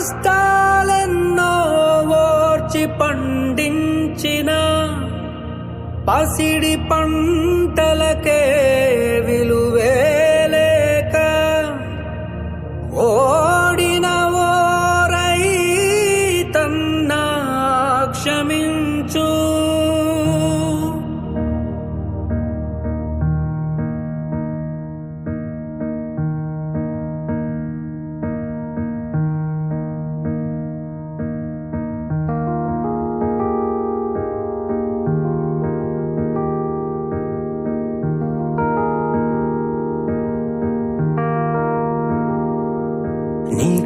కష్టాలెన్నో ఓర్చి పండించిన పసిడి పంటలకే విలువేలేక ఓ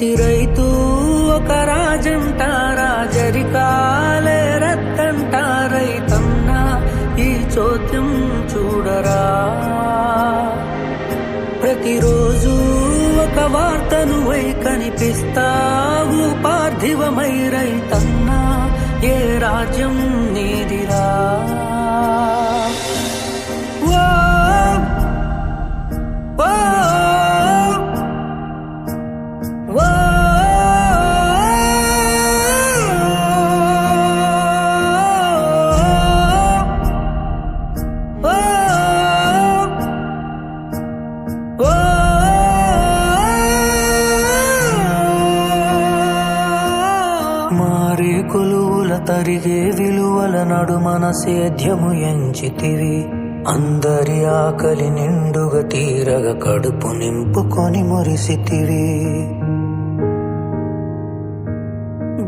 ప్రతి రైతు ఒక రాజంట రాజరికాలే రత్తంట రైతన్న ఈ చోద్యం చూడరా. ప్రతిరోజు ఒక వార్తను వై కనిపిస్తావు పార్థివమై రైతన్న ఏ రాజ్యం తరిగే విలువల నడుమన సేద్యము ఎంచితివి. అందరి ఆకలి నిండుగా తీరగ కడుపు నింపుకొని మురిసితివి.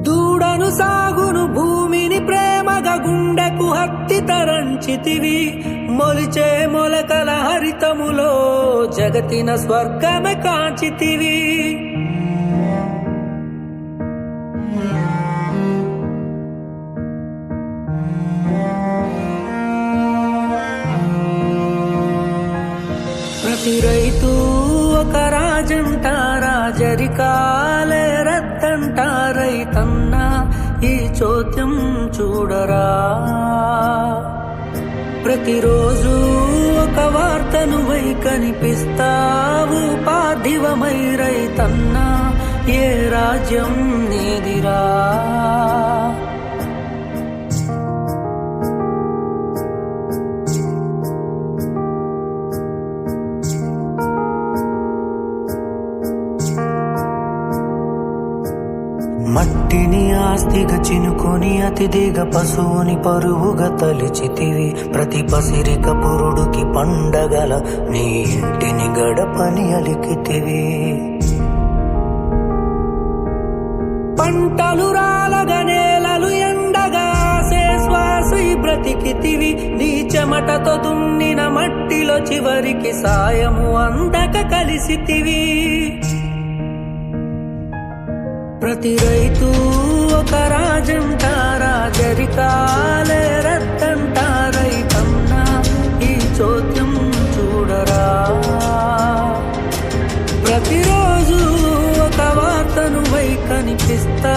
దూడను సాగును భూమిని ప్రేమగా గుండెకు హత్తి తరంచితివి. మొలిచే మొలకల హరితములో జగతిన స్వర్గమే కాంచితివి. ప్రతి రైతు ఒక రాజంట రాజరికాలే రద్దంట రైతన్న ఈ చోద్యం చూడరా. ప్రతిరోజు ఒక వార్తను వై కనిపిస్తావు పార్థివమై రైతన్న ఏ రాజ్యం నీదిరా. మట్టిని ఆస్తిగా చినుకొని అతిథిగా పశువుని పరువుగా తలిచితివి. ప్రతి పసిరిక పురుడుకి పండగల నీ ఇంటిని గడపని అలికితివి. పంటలు రాలగా నేలలు ఎండగా శ్వాసి బ్రతికితివి. నీ చెమటతో దున్నిన మట్టిలో చివరికి సాయము అందక కలిసితివి. ప్రతి రైతు ఒక రాజంట రాజరికాలే రత్తంట రైతన్న ఈ చోద్యం చూడరా? ప్రతిరోజు ఒక వార్తను వై కనిపిస్తా